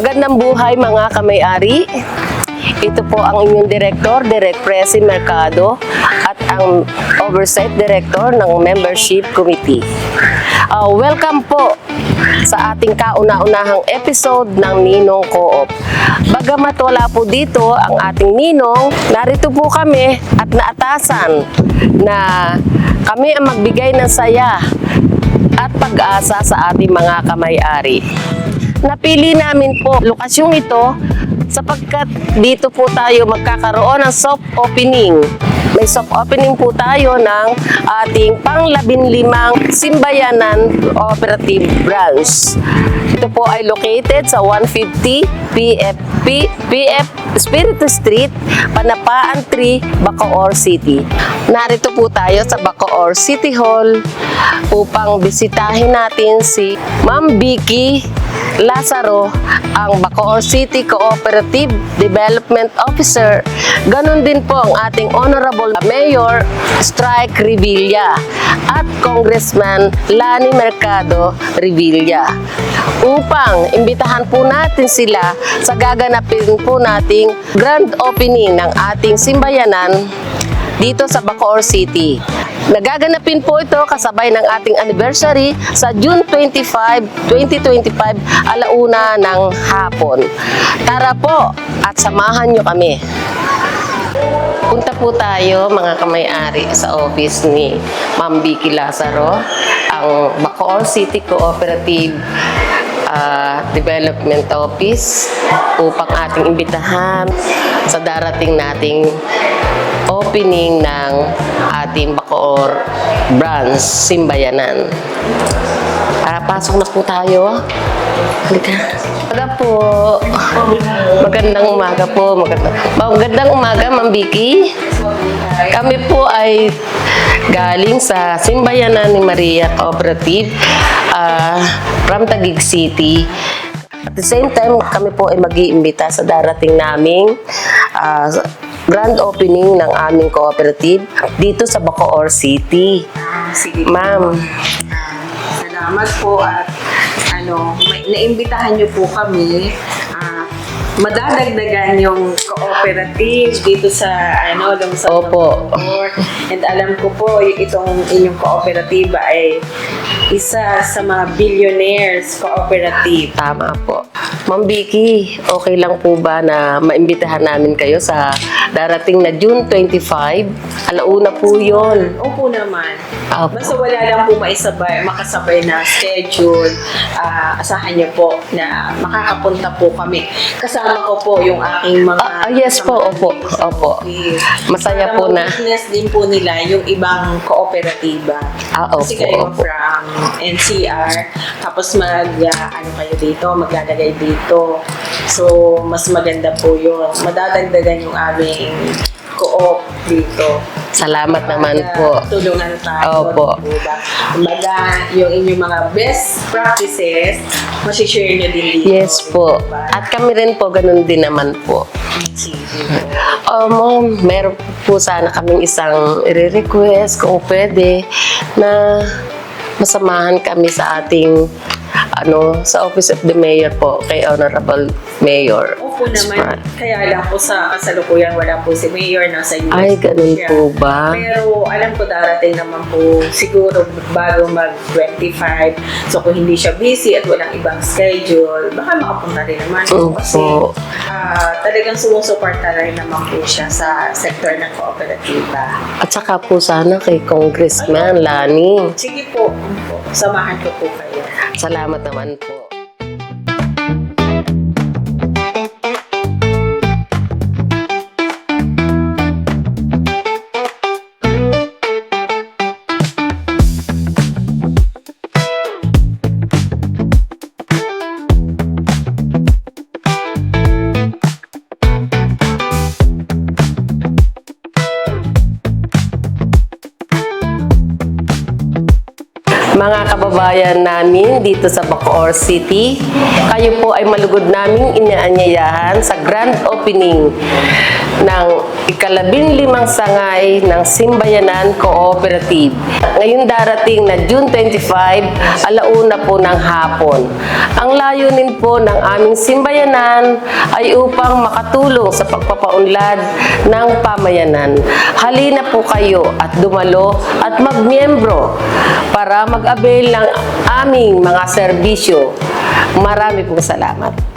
Magandang buhay mga kamay-ari. Ito po ang inyong Director, Direct Presi Mercado at ang Oversight Director ng Membership Committee. Uh, welcome po sa ating kauna-unahang episode ng Ninong Co-op. Bagamat wala po dito ang ating Ninong, narito po kami at naatasan na kami ang magbigay ng saya at pag-asa sa ating mga kamay-ari. Napili namin po lokasyong ito sapagkat dito po tayo magkakaroon ng soft opening. May soft opening po tayo ng ating panglabinlimang Simbayanan Cooperative Branch. Ito po ay located sa 150 PFP, PF Espiritu Street, Panapaan 3, Bacoor City. Narito po tayo sa Bacoor City Hall upang bisitahin natin si Ma'am Vicky Lazaro, ang Bacoor City Cooperative Development Officer. Ganon din po ang ating Honorable Mayor Strike Revilla at Congressman Lani Mercado Revilla upang imbitahan po natin sila sa gaganapin po nating grand opening ng ating simbayanan dito sa Bacoor City. Nagaganapin po ito kasabay ng ating anniversary sa June 25, 2025, alauna ng hapon. Tara po at samahan nyo kami. Punta po tayo mga kamay-ari sa office ni Ma'am Vicky Lazaro, ang Bacoor City Cooperative ah, Development Office upang ating imbitahan sa darating nating opening ng ating Bacoor branch Simbayanan. Tara, pasok na po tayo. Halika. Umaga po. Magandang umaga po. Magandang, magandang umaga, Ma'am Vicky. Kami po ay galing sa Simbayanan ni Maria Cooperative ah, from Taguig City. At the same time, kami po ay mag-iimbita sa darating naming ah, grand opening ng aming cooperative dito sa Bacoor City. Sige. Ma'am, Salamat po at ano, may, naimbitahan niyo po kami. Ah, madadagdagan yung cooperative dito sa ano, Lungsod ng Opo. Bacoor. And alam ko po, itong inyong cooperative ay isa sa mga billionaires cooperative. tama po. Ma'am Vicky, okay lang po ba na maimbitahan namin kayo sa darating na June 25? Alauna po yon. Opo naman. Opo. Basta wala lang po maisabay, makasabay na schedule. Ah, asahan niyo po na makakapunta po kami. Kasama ko po yung aking mga... Ah, ah, yes po, opo, opo. Masaya Para po na. ma-witness din po nila yung ibang kooperatiba. Ah, Kasi opo, kayo opo. from NCR, tapos mag, ah, ano kayo dito, maglalagay dito. So, mas maganda po yun. Madadagdagan yung aming co-op dito. Salamat naman Kaya po. Tulungan tayo. Opo. Diba? Kumbaga, yung inyong mga best practices, masishare nyo din dito. Yes po. Diba? At kami rin po, ganun din naman po. Sige. Oh, ma'am, meron po sana kaming isang i-request kung pwede na masamahan kami sa ating ano sa Office of the Mayor po kay Honorable Mayor. Opo naman, Sprat. kaya lang po sa kasalukuyan wala po si Mayor nasa US. Ay, ganun siya. po ba? Pero alam ko darating naman po siguro bago mag-25. So kung hindi siya busy at walang ibang schedule, baka makapunta rin naman. Opo. Kasi ah, talagang sumusuporta rin naman po siya sa sektor ng kooperatiba. At saka po sana kay Congressman Lani. Sige po, po, samahan ko po kayo. Salamat naman po. Mga kababayan namin dito sa Bacoor City. Kayo po ay malugod naming inaanyayahan sa grand opening ng ikalabing limang sangay ng Simbayanan Cooperative. Ngayon darating na June 25, alauna po ng hapon. Ang layunin po ng aming Simbayanan ay upang makatulong sa pagpapaunlad ng pamayanan. Halina po kayo at dumalo at magmiyembro para mag-avail ng aming mga serbisyo. Marami pong salamat.